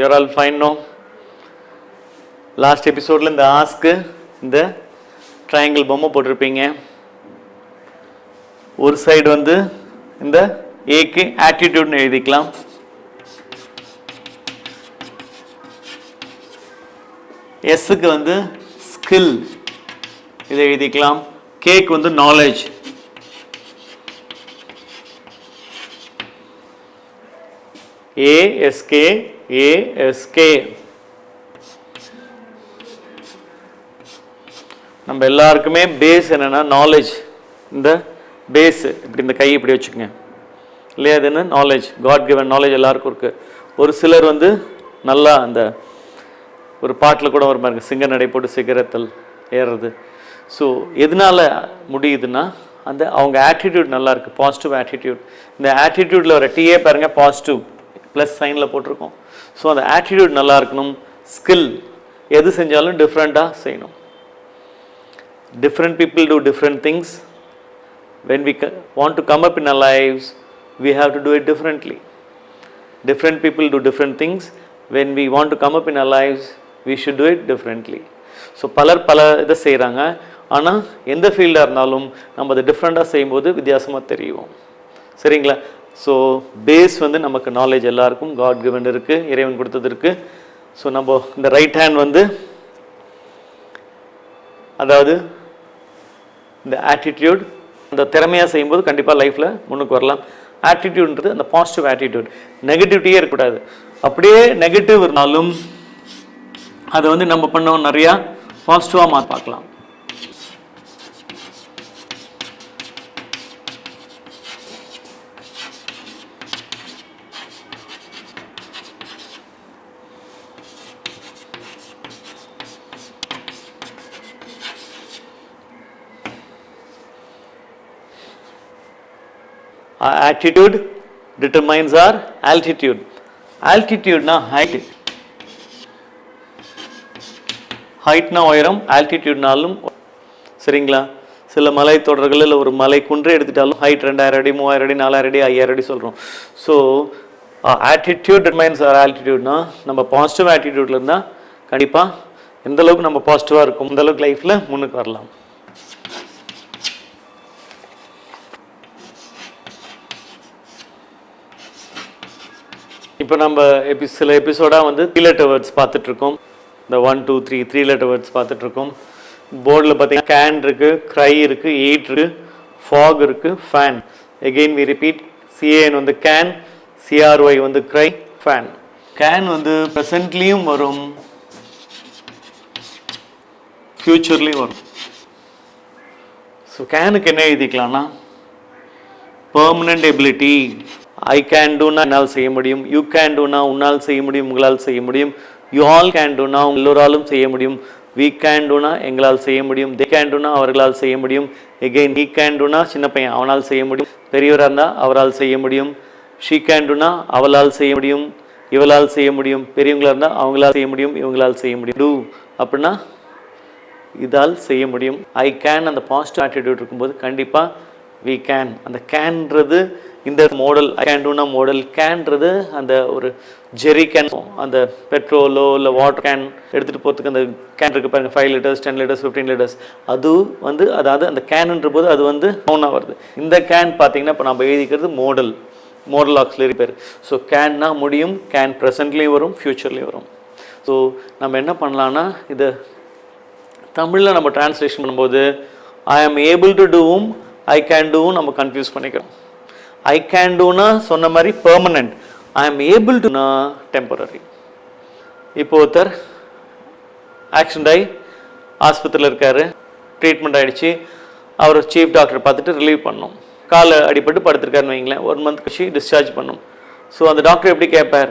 You're all fine no last எபிசோடில் இந்த ஆஸ்க்கு இந்த ட்ரையாங்கிள் பொம்மை போட்டிருப்பீங்க. ஒரு சைடு வந்து இந்த ஏக்கு ஆட்டிடியூட்னு எழுதிக்கலாம். எஸ்ஸுக்கு வந்து ஸ்கில் இதை எழுதிக்கலாம். கேக்கு வந்து நாலேஜ் ஏஎஸ்கே ஏஎஸ்கே நம்ம எல்லாருக்குமே பேஸ் என்னென்னா நாலேஜ் இந்த பேஸ் இப்படி இந்த கை இப்படி வச்சுக்கோங்க. இல்லையா அது என்ன? நாலேஜ் காட் கிவன் நாலேஜ் எல்லாருக்கும் இருக்கு. ஒரு சிலர் வந்து நல்லா அந்த ஒரு பாட்டில் கூட ஒரு மாதிரி சிங்க நடை போட்டு சிகரத்தல் ஏறுறது. ஸோ எதனால முடியுதுன்னா அந்த அவங்க ஆட்டிடியூட் நல்லா பாசிட்டிவ் ஆட்டிடியூட் இந்த ஆட்டிடியூட்டில் வர டிஏ பாருங்க பாசிட்டிவ் ப்ளஸ் சைனில் போட்டிருக்கோம் ஸோ அந்த ஆட்டிடியூட் நல்லா இருக்கணும் ஸ்கில் எது செஞ்சாலும் டிஃப்ரெண்ட்டாக செய்யணும் different people do different things when we want to come up in a life's we have to do it differently different people do different things when we want to come up in a life's we should do it differently so பலர் பல இதை செய்கிறாங்க ஆனால் எந்த ஃபீல்டாக இருந்தாலும் நம்ம அதை டிஃப்ரெண்ட்டாக செய்யும்போது வித்தியாசமாக தெரியும் சரிங்களா ஸோ பேஸ் வந்து நமக்கு நாலேஜ் எல்லாருக்கும் காட் கிவன் இருக்குது இறைவன் கொடுத்தது இருக்குது ஸோ நம்ம இந்த ரைட் ஹேண்ட் வந்து அதாவது இந்த ஆட்டிடியூட் அந்த திறமையாக செய்யும்போது கண்டிப்பாக லைஃப்பில் முன்னுக்கு வரலாம். ஆட்டிடியூட்ன்றது அந்த பாசிட்டிவ் ஆட்டிடியூட் நெகட்டிவிட்டியே இருக்கக்கூடாது. அப்படியே நெகட்டிவ் இருந்தாலும் அதை வந்து நம்ம பண்ணோம் நிறையா பாசிட்டிவாக மாற்றி பார்க்கலாம். ஆட்டிடியூட் டிட்டர்மைன்ஸ் ஆர் ஆல்டிடியூட் ஆல்டிடியூட்னா ஹைட் ஹைட்னா உயரம் ஆல்டிடியூட்னாலும் சரிங்களா? சில மலை தொடர்களில் ஒரு மலை குன்றை எடுத்துட்டாலும் ஹைட் ரெண்டாயிரம் அடி மூவாயிரம் அடி நாலாயிரம் அடி ஐயாயிரம் அடி சொல்கிறோம் ஸோ ஆட்டிடியூட் டிமைன்ஸ் ஆர் ஆல்டிடியூட்னா நம்ம பாசிட்டிவ் ஆட்டிடியூட்ல இருந்தால் கண்டிப்பாக எந்தளவுக்கு நம்ம பாசிட்டிவாக இருக்கும் இந்தளவுக்கு லைஃப்பில் முன்னுக்கு வரலாம். இப்போ நம்ம எபி சில எபிசோடாக வந்து த்ரீ லெட்டர் வேர்ட்ஸ் பார்த்துட்ருக்கோம். இந்த one two three three letter words பார்த்துட்ருக்கோம். போர்டில் பார்த்தீங்கன்னா கேன் இருக்குது க்ரை இருக்குது எயிட் இருக்குது ஃபாக் இருக்குது fan again we repeat C A N வந்து கேன் சிஆர்ஒய் வந்து க்ரை ஃபேன் கேன் வந்து ப்ரெசன்ட்லேயும் வரும். ஃப்யூச்சர்லேயும் வரும். ஸோ கேனுக்கு என்ன எழுதிக்கலாம்னா பர்மனண்ட் எபிலிட்டி ஐ கேன் டூனா என்னால் செய்ய முடியும் யூ கேன் டூனா உன்னால் செய்ய முடியும் உங்களால் செய்ய முடியும் யூ ஆல் கேன் டூனா எல்லோராலும் செய்ய முடியும் வி கேன் டூனா எங்களால் செய்ய முடியும் தே கேன் டூனா அவர்களால் செய்ய முடியும் எகெயின் ஹீ கேன் டூனா சின்ன பையன் அவனால் செய்ய முடியும் பெரியவராக இருந்தால் அவரால் செய்ய முடியும் ஷீ கேன் டூனா அவளால் செய்ய முடியும் இவளால் செய்ய முடியும் பெரியவங்களாக இருந்தால் அவங்களால் செய்ய முடியும் இவங்களால் செய்ய முடியும் டூ அப்படின்னா இதால் செய்ய முடியும் ஐ கேன் அந்த பாசிட்டிவ் ஆட்டிடியூட் இருக்கும்போது கண்டிப்பாக வி கேன் அந்த கேன்றது இந்த மாடல் ஐ மாடல் கேன்றது அந்த ஒரு ஜெரி கேன் அந்த பெட்ரோலோ இல்லை வாட்டர் கேன் எடுத்துகிட்டு போகிறதுக்கு அந்த கேன் இருக்கு பாருங்கள் five litres ten litres fifteen litres அது வந்து அதாவது அந்த கேனுன்ற போது அது வந்து டவுனாக வருது. இந்த கேன் பார்த்தீங்கன்னா இப்போ நம்ம எழுதிக்கிறது மாடல் மாடல் ஆக்சிலரி பேர் ஸோ கேன்னா முடியும் கேன் ப்ரெசன்ட்லேயும் வரும் ஃப்யூச்சர்லேயும் வரும். ஸோ நம்ம என்ன பண்ணலான்னா இதை தமிழில் நம்ம டிரான்ஸ்லேஷன் பண்ணும்போது ஐ ஆம் ஏபிள் டு டூவும் ஐ கேன் டூவும் நம்ம கன்ஃபியூஸ் பண்ணிக்கிறோம். ஐ கேன் டூனா சொன்ன மாதிரி பெர்மனன்ட் ஐ ஆம் ஏபிள் டுனா டெம்பரரி இப்போ ஒருத்தர் ஆக்சிடென்ட் ஆகி ஆஸ்பத்திரியில் இருக்காரு. ட்ரீட்மெண்ட் ஆகிடுச்சு அவர் சீஃப் டாக்டர் பார்த்துட்டு ரிலீவ் பண்ணோம். காலை அடிபட்டு படுத்திருக்காருன்னு வைங்களேன். ஒன் மந்த் கழிச்சு டிஸ்சார்ஜ் பண்ணும். ஸோ அந்த டாக்டர் எப்படி கேட்பார்?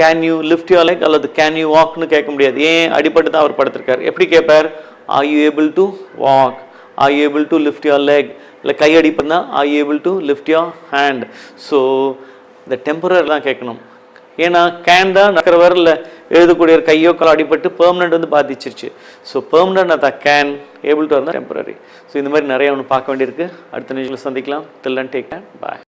Can you lift you like அல்லது கேன் யூ வாக்னு கேட்க முடியாது. ஏன் அடிபட்டு தான் அவர் படுத்திருக்காரு? எப்படி கேட்பார்? Are you able to walk or able to lift your leg இல்லை கை அடிப்பதுனா are you able to lift your hand so இந்த டெம்பரரிலாம் கேட்கணும். ஏன்னா கேன் தான் நடக்கிற வரல எழுதக்கூடிய ஒரு கையோ கால் அடிபட்டு பெர்மனெண்ட் வந்து பாதிச்சிருச்சு. ஸோ பெர்மனெண்ட் தான் கேன் ஏபிள் டு இருந்தால் டெம்பரரி ஸோ இந்த மாதிரி நிறைய ஒன்று பார்க்க வேண்டியிருக்கு. அடுத்த நிகழ்ச்சியில் சந்திக்கலாம். Dhillon take can bye